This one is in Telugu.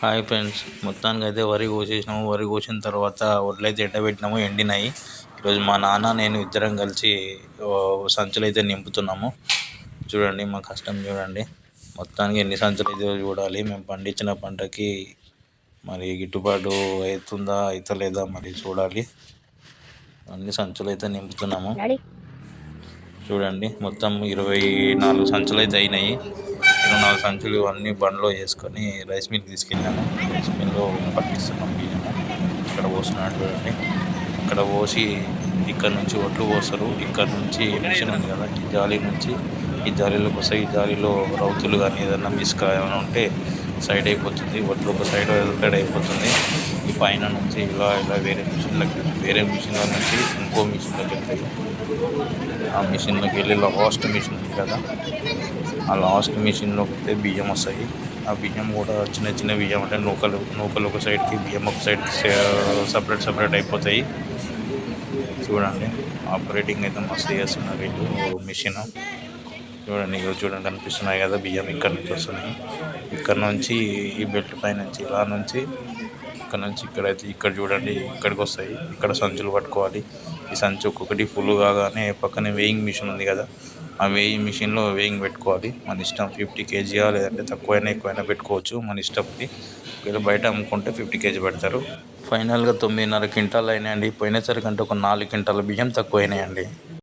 హాయ్ ఫ్రెండ్స్ మొత్తానికి అయితే వరి కోసేసినాము. వరి కోసిన తర్వాత వడ్లయితే ఎండబెట్టినాము ఎండినాయి. ఈరోజు మా నాన్న నేను ఇద్దరం కలిసి సంచులు అయితే నింపుతున్నాము. చూడండి మా కష్టం చూడండి. మొత్తానికి ఎన్ని సంచులు అయితే చూడాలి. మేము పండించిన పంటకి మరి గిట్టుబాటు అవుతుందా అవుతలేదా మరి చూడాలి. అన్ని సంచులు అయితే నింపుతున్నాము చూడండి మొత్తం ఇరవై నాలుగు సంచులు అయితే అయినాయి. ఇరవై నాలుగు సంచులు అన్ని బండ్లో వేసుకొని రైస్ మిల్ తీసుకెళ్ళాను రైస్ మిల్లో పట్టిస్తున్నాం బియ్యము. ఇక్కడ పోస్తున్నాడు చూడండి. ఇక్కడ పోసి ఇక్కడ నుంచి ఒట్లు పోస్తారు. ఇక్కడ నుంచి మిషన్ ఉంది కదా ఈ జాలి నుంచి ఈ జాలీలోకి వస్తాయి ఈ జాలీలో రౌతులు కానీ ఏదైనా మిస్క ఏమైనా ఉంటే సైడ్ అయిపోతుంది ఒట్లు ఒక సైడ్ సైడ్ అయిపోతుంది. ఈ పైన నుంచి ఇలా ఇలా వేరే మిషన్లకి వేరే మిషన్ల నుంచి ఇంకో మిషన్లోకి వెళ్తాయి. ఆ మిషన్లోకి వెళ్ళి లాస్ట్ మిషన్ ఉంది కదా ఆ లాస్ట్ మిషన్లోకి వెళ్తే బియ్యం వస్తాయి. ఆ బియ్యం కూడా చిన్న చిన్న బియ్యం అంటే నూకలు నూకలు ఒక సైడ్కి బియ్యం ఒక సైడ్కి సపరేట్ సపరేట్ అయిపోతాయి. చూడండి ఆపరేటింగ్ అయితే మస్తు చేస్తున్నారు వీళ్ళు మిషన్. చూడండి ఇక చూడండి కనిపిస్తున్నాయి కదా బియ్యం ఇక్కడ నుంచి వస్తున్నాయి. ఇక్కడ నుంచి ఈ బెల్ట్ పై నుంచి ఇలా నుంచి ఇక్కడ నుంచి ఇక్కడైతే ఇక్కడ చూడండి ఇక్కడికి వస్తాయి. ఇక్కడ సంచులు పట్టుకోవాలి. ఈ సంచి ఒక్కొక్కటి ఫుల్ కాగానే పక్కనే వేయింగ్ మిషన్ ఉంది కదా ఆ వేయింగ్ మిషన్లో వేయింగ్ పెట్టుకోవాలి. మన ఇష్టం ఫిఫ్టీ కేజీయా లేదంటే తక్కువైనా ఎక్కువైనా పెట్టుకోవచ్చు. మన ఇష్టంకి అది ఒకవేళ బయట అమ్ముకుంటే ఫిఫ్టీ కేజీ పెడతారు. ఫైనల్గా తొమ్మిదిన్నర క్వింటాలు అయినాయండి. పోయినసరికంటే ఒక నాలుగు క్వింటాల బియ్యం తక్కువైనాయండి.